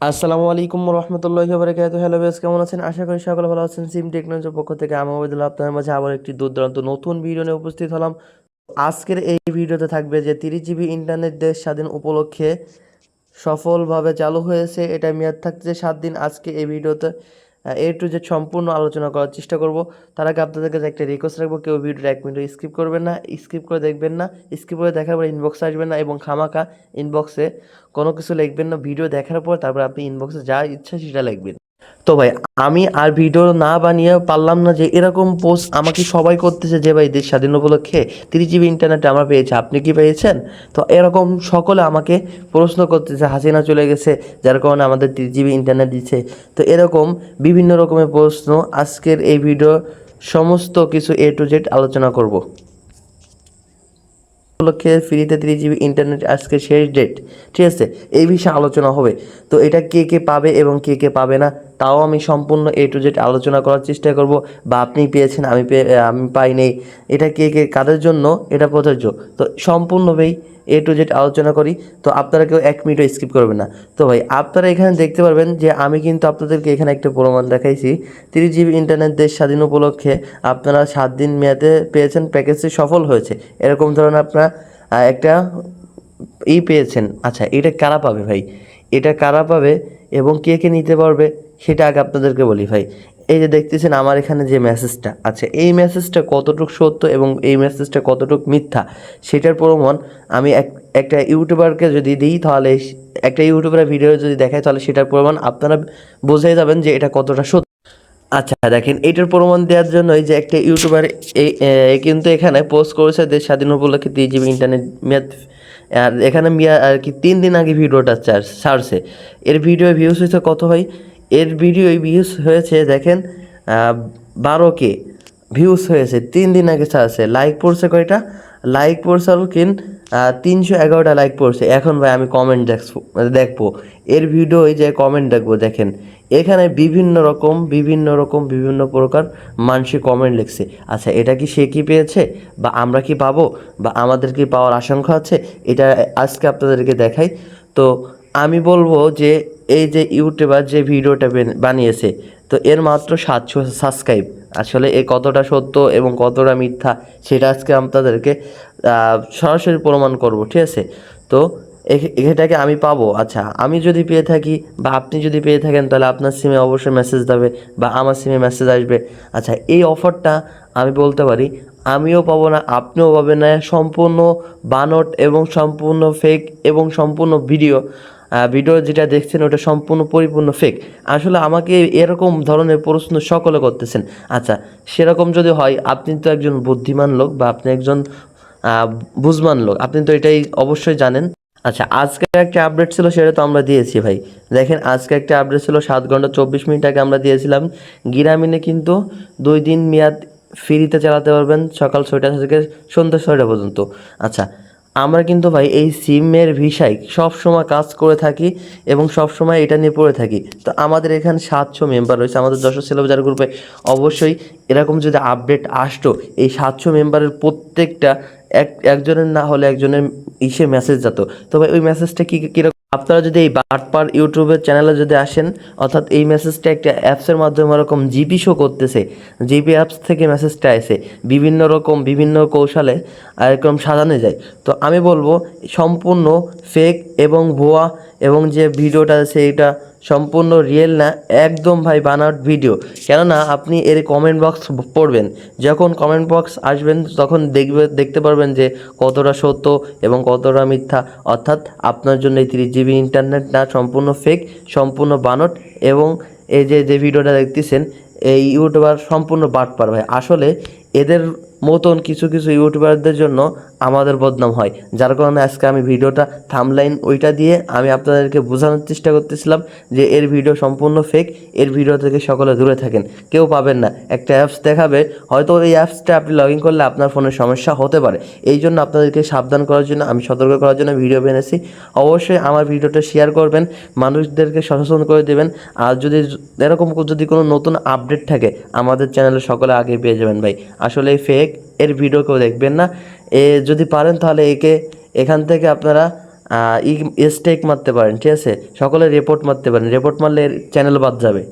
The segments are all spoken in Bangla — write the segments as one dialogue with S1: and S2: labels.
S1: আসসালামু আলাইকুম রহমতুল্লাহি বারকাত হ্যালো বেস কেমন আছেন? আশা করি সকলে ভালো আছেন। সিম টেকনোলজির পক্ষ থেকে আমি আবেদুল্লাহ, আপনাদের মাঝে আবার একটি দুর্দান্ত নতুন ভিডিও নিয়ে উপস্থিত হলাম। আজকের এই ভিডিওতে থাকবে যে তিরিশ জিবি ইন্টারনেট দেশ স্বাধীন উপলক্ষে সফলভাবে চালু হয়েছে। এটা মেয়াদ থাকছে সাত দিন। আজকে এই ভিডিওতে এ টু যে সম্পূর্ণ আলোচনা করার চেষ্টা করব। তার আগে আপনাদের কাছে একটা রিকোয়েস্ট রাখব, কেউ ভিডিওটা এক মিনিট স্কিপ করবেন না স্কিপ করে দেখবেন না স্কিপ করে দেখার পর ইনবক্সে আসবেন না এবং খামাকা ইনবক্সে কোনো কিছু লিখবেন না ভিডিও দেখার পর তারপর আপনি ইনবক্সে যা ইচ্ছা সেটা লিখবেন। তো ভাই, আমি আর ভিডিও না বানিয়ে পারলাম না যে এরকম পোস্ট আমাকে সবাই করতেছে যে ভাই দেশ স্বাধীন উপলক্ষে তিরিশ জিবি ইন্টারনেট আমরা পেয়েছি, আপনি কি পেয়েছেন? তো এরকম সকলে আমাকে প্রশ্ন করতেছে, হাসিনা চলে গেছে, যার কারণে আমাদের তিরিশ জিবি ইন্টারনেট দিচ্ছে তো এরকম বিভিন্ন রকমের প্রশ্ন, আজকের এই ভিডিও সমস্ত কিছু এ টু জেড আলোচনা করব। উপলক্ষে ফ্রিতে থ্রি জিবি ইন্টারনেট আজকে শেষ ডেট ঠিক আছে? এই বিষয়ে আলোচনা হবে। তো এটা কে কে পাবে এবং কে কে পাবে না তাও আমি সম্পূর্ণ এ টু জেড আলোচনা করার চেষ্টা করব। বা আপনি পেয়েছেন, আমি পেয়ে আমি পাইনি। এটা কে কে, কাদের জন্য? এটা প্রযোজ্য। তো সম্পূর্ণভাবেই এ টু জেড আলোচনা করি। তো আপনারা কেউ এক মিনিটও স্কিপ করবেন না। তো ভাই, আপনারা এখানে দেখতে পারবেন যে আমি কিন্তু আপনাদেরকে এখানে একটা প্রমাণ দেখাইছি। তিরিশ জিবি ইন্টারনেট দেশ স্বাধীন উপলক্ষে আপনারা সাত দিন মেয়াদে পেয়েছেন প্যাকেজটি সফল হয়েছে। এরকম ধরনের আপনারা একটা ই পেয়েছেন। আচ্ছা এটা কারা পাবে ভাই? এটা কারা পাবে এবং কে কে নিতে পারবে? সেটা আগে আপনাদেরকে বলি ভাই। এই যে দেখতেছেন আমার এখানে যে মেসেজটা আচ্ছা এই মেসেজটা কতটুকু সত্য এবং এই মেসেজটা কতটুকু মিথ্যা, সেটার প্রমাণ আমি এক, একটা ইউটিউবারকে যদি দিই তাহলে একটা ইউটিউবের ভিডিও যদি দেখায় তাহলে সেটার প্রমাণ আপনারা বোঝাই যাবেন যে এটা কতটা সত্য। আচ্ছা দেখেন, এটার প্রমাণ দেওয়ার জন্য এই যে একটা ইউটিউবার এই কিন্তু এখানে পোস্ট করেছে দেশ স্বাধীন উপলক্ষে তিন জিবি ইন্টারনেট মেয়াদ, আর এখানে আর কি তিন দিন আগে ভিডিওটা চার ছাড়ছে এর ভিডিও ভিউজ হয়েছে কত ভাই? এর ভিডিও ভিউজ হয়েছে, দেখেন বারো কে ভিউজ হয়েছে, তিন দিন আগে ছাড়ছে। লাইক পড়ছে কয়টা? লাইক পড়ছে কিন তিনশো এগারোটা লাইক পড়ছে। এখন ভাই আমি কমেন্ট দেখব দেখব। এর ভিডিও এই যে কমেন্ট দেখব, দেখেন। এখানে বিভিন্ন রকম বিভিন্ন রকম, বিভিন্ন প্রকার মানুষের কমেন্ট লিখছে। আচ্ছা এটা কি সে কি পেয়েছে? বা আমরা কি পাবো? বা আমাদের কি পাওয়ার আশঙ্কা আছে? এটা আজকে আপনাদেরকে দেখাই। তো আমি বলব যে এই যে ইউটিউবার যে ভিডিওটা বানিয়েছে, তো এর মাত্র সাতশো সাবস্ক্রাইব আসলে এ কতটা সত্য এবং কতটা মিথ্যা সেটা আজকে আপনাদেরকে সরাসরি প্রমাণ করব, ঠিক আছে? তো এটাকে আমি পাবো। আচ্ছা আমি যদি পেয়ে থাকি বা আপনি যদি পেয়ে থাকেন, তাহলে আপনার সিমে অবশ্যই মেসেজ দেবে বা আমার সিমে মেসেজ আসবে। আচ্ছা এই অফারটা আমি বলতে পারি, আমিও পাবো না, আপনিও পাবেন না। সম্পূর্ণ বানট এবং সম্পূর্ণ ফেক এবং সম্পূর্ণ ভিডিও ভিডিও যেটা দেখছেন, ওটা সম্পূর্ণ পরিপূর্ণ ফেক আসলে আমাকে এরকম ধরনের প্রশ্ন সকলে করতেছেন। আচ্ছা সেরকম যদি হয়, আপনি তো একজন বুদ্ধিমান লোক বা আপনি একজন বুঝমান লোক। আপনি তো এটাই অবশ্যই জানেন। আচ্ছা আজকে একটা আপডেট ছিল, সেটা তো আমরা দিয়েছি ভাই। দেখেন, আজকে একটা আপডেট ছিল, সাত ঘণ্টা চব্বিশ মিনিট আগে আমরা দিয়েছিলাম। গ্রামীণে কিন্তু দুই দিন মেয়াদ ফ্রিতে চালাতে পারবেন সকাল ছয়টা থেকে সন্ধ্যা ছয়টা পর্যন্ত। আচ্ছা আমরা কিন্তু ভাই এই সিমের ভিসায় সব সময় কাজ করে থাকি এবং সব সময় এটা নিয়ে পড়ে থাকি। তো আমাদের এখানে সাতশো মেম্বার রয়েছে, আমাদের যশোর সেলবাজার গ্রুপে অবশ্যই এরকম যদি আপডেট আসতো, এই সাতশো মেম্বারের প্রত্যেকটা এক, একজনের না হলে একজনের ইসে মেসেজ যেত। তো ভাই ওই মেসেজটা কী কীরকম আপনারা যদি এই বাটপার ইউটিউবের চ্যানেলে যদি আসেন, অর্থাৎ এই মেসেজটা একটা অ্যাপসের মাধ্যমে ওরকম জিপি শো করতেছে, জিপি অ্যাপস থেকে মেসেজটা আসে, বিভিন্ন রকম, বিভিন্ন কৌশলে এরকম সাজানো যায়। তো আমি বলব, সম্পূর্ণ ফেক এবং ভুয়া এবং যে ভিডিওটা সেইটা সম্পূর্ণ রিয়েল না, একদম ভাই বানাট ভিডিও কেননা আপনি এর কমেন্ট বক্স পড়বেন। যখন কমেন্ট বক্স আসবেন, তখন দেখবে, দেখতে পারবেন যে কতটা সত্য এবং কতটা মিথ্যা। অর্থাৎ আপনার জন্য এই তিরিশ জিবি ইন্টারনেট না, সম্পূর্ণ ফেক সম্পূর্ণ বানট এবং এই যে যে ভিডিওটা দেখতেছেন, এই ইউটিউবার সম্পূর্ণ বাটপার ভাই। আসলে এদের মতন কিছু কিছু ইউটিউবারদের জন্য আমাদের বদনাম হয়। যার কারণে আজকে আমি ভিডিওটা থামলাইন ওইটা দিয়ে আমি আপনাদেরকে বোঝানোর চেষ্টা করতেছিলাম যে এর ভিডিও সম্পূর্ণ ফেক এর ভিডিও থেকে সকলে দূরে থাকেন। কেউ পাবেন না। একটা অ্যাপস দেখাবে, হয়তো এই অ্যাপসটা আপনি লগ ইন করলে আপনার ফোনের সমস্যা হতে পারে। এই জন্য আপনাদেরকে সাবধান করার জন্য, আমি সতর্ক করার জন্য ভিডিও বেনেছি অবশ্যই আমার ভিডিওটা শেয়ার করবেন, মানুষদেরকে সচেতন করে দেবেন। আর যদি এরকম যদি কোনো নতুন আপডেট থাকে, আমাদের চ্যানেলে সকলে আগে পেয়ে যাবেন ভাই। আসলে ফেক এর ভিডিও কেউ দেখবেন না। এ যদি পারেন তাহলে একে এখান থেকে আপনারা স্টেক মারতে পারেন, ঠিক আছে? সকলে রিপোর্ট মারতে পারেন। রিপোর্ট মারলে এর চ্যানেল বাদ যাবে।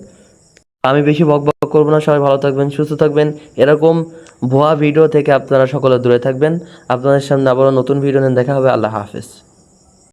S1: আমি বেশি বক বক করব না, সবাই ভালো থাকবেন, সুস্থ থাকবেন। এরকম ভুয়া ভিডিও থেকে আপনারা সকলে দূরে থাকবেন। আপনাদের সামনে আবারও নতুন ভিডিও নিয়ে দেখা হবে। আল্লাহ হাফেজ।